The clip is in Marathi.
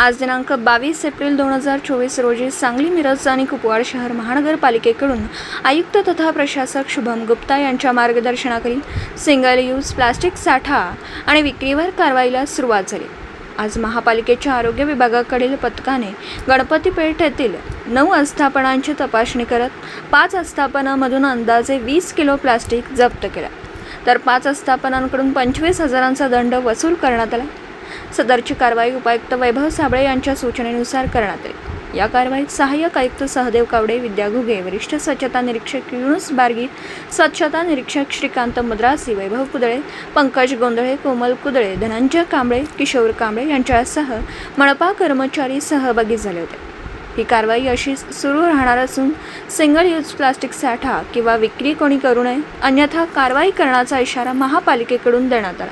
आज दिनांक बावीस एप्रिल दोन हजार चोवीस रोजी सांगली मिरज आणि कुपवाड शहर महानगरपालिकेकडून आयुक्त तथा प्रशासक शुभम गुप्ता यांच्या मार्गदर्शनाखाली सिंगल यूज प्लास्टिक साठा आणि विक्रीवर कारवाईला सुरुवात झाली. आज महापालिकेच्या आरोग्य विभागाकडील पथकाने गणपतीपेठ येथील नऊ आस्थापनांची तपासणी करत पाच आस्थापनामधून अंदाजे वीस किलो प्लास्टिक जप्त केलं. तर पाच आस्थापनांकडून पंचवीस हजारांचा दंड वसूल करण्यात आला. सदरची कारवाई उपायुक्त वैभव साबळे यांच्या सूचनेनुसार करण्यात आली या कारवाईत सहाय्यक आयुक्त सहदेव कावडे विद्या घुगे वरिष्ठ स्वच्छता निरीक्षक युनुस बार्गी स्वच्छता निरीक्षक श्रीकांत मद्रासी वैभव कुदळे पंकज गोंधळे कोमल कुदळे धनंजय कांबळे किशोर कांबळे यांच्यासह मनपा कर्मचारी सहभागी झाले होते. ही कारवाई अशीच सुरू राहणार असून सिंगल यूज प्लास्टिक साठा किंवा विक्री कोणी करू नये अन्यथा कारवाई करण्याचा इशारा महापालिकेकडून देण्यात आला.